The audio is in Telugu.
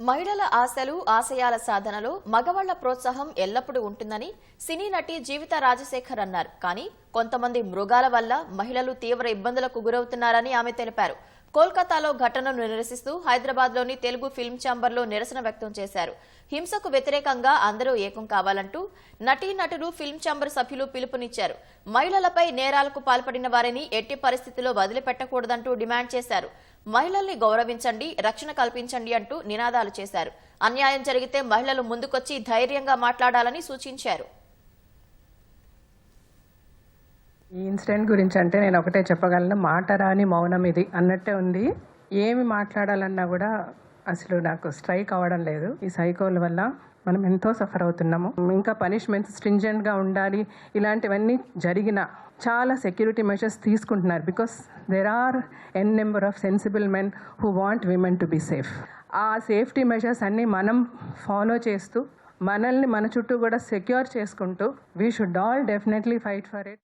మహిళల ఆశలు ఆశయాల సాధనలో మగవాళ్ళ ప్రోత్సాహం ఎల్లప్పుడూ ఉంటుందని సినీ నటి జీవిత రాజశేఖర్ అన్నారు. కానీ కొంతమంది మృగాల వల్ల మహిళలు తీవ్ర ఇబ్బందులకు గురవుతున్నారని ఆమె తెలిపారు. కోల్కతాలో ఘటనను నిరసిస్తూ హైదరాబాద్లోని తెలుగు ఫిల్మ్ ఛాంబర్లో నిరసన వ్యక్తం చేశారు. హింసకు వ్యతిరేకంగా అందరూ ఏకం కావాలంటూ నటీనటులు ఫిల్మ్ ఛాంబర్ సభ్యులు పిలుపునిచ్చారు. మహిళలపై నేరాలకు పాల్పడిన వారిని ఎట్టి పరిస్థితిలో వదిలిపెట్టకూడదంటూ డిమాండ్ చేశారు. మహిళల్ని గౌరవించండి రక్షణ కల్పించండి అంటూ నినాదాలు చేశారు. అన్యాయం జరిగితే మహిళలు ముందుకొచ్చి ధైర్యంగా మాట్లాడాలని సూచించారు. ఈ ఇన్సిడెంట్ గురించి అంటే నేను ఒకటే చెప్పగలను. మాట రాని మౌనం ఇది అన్నట్టే ఉంది. ఏమి మాట్లాడాలన్నా కూడా అసలు నాకు స్ట్రైక్ అవ్వడం లేదు. ఈ సైకోల వల్ల మనం ఎంతో సఫర్ అవుతున్నాము. ఇంకా పనిష్మెంట్స్ స్ట్రింజెంట్గా ఉండాలి. ఇలాంటివన్నీ జరిగిన చాలా సెక్యూరిటీ మెషర్స్ తీసుకుంటున్నారు. Because there are N number of sensible men who want women to be safe. ఆ సేఫ్టీ మెషర్స్ అన్నీ మనం ఫాలో చేస్తూ మనల్ని మన చుట్టూ కూడా సెక్యూర్ చేసుకుంటూ we should all definitely fight for it.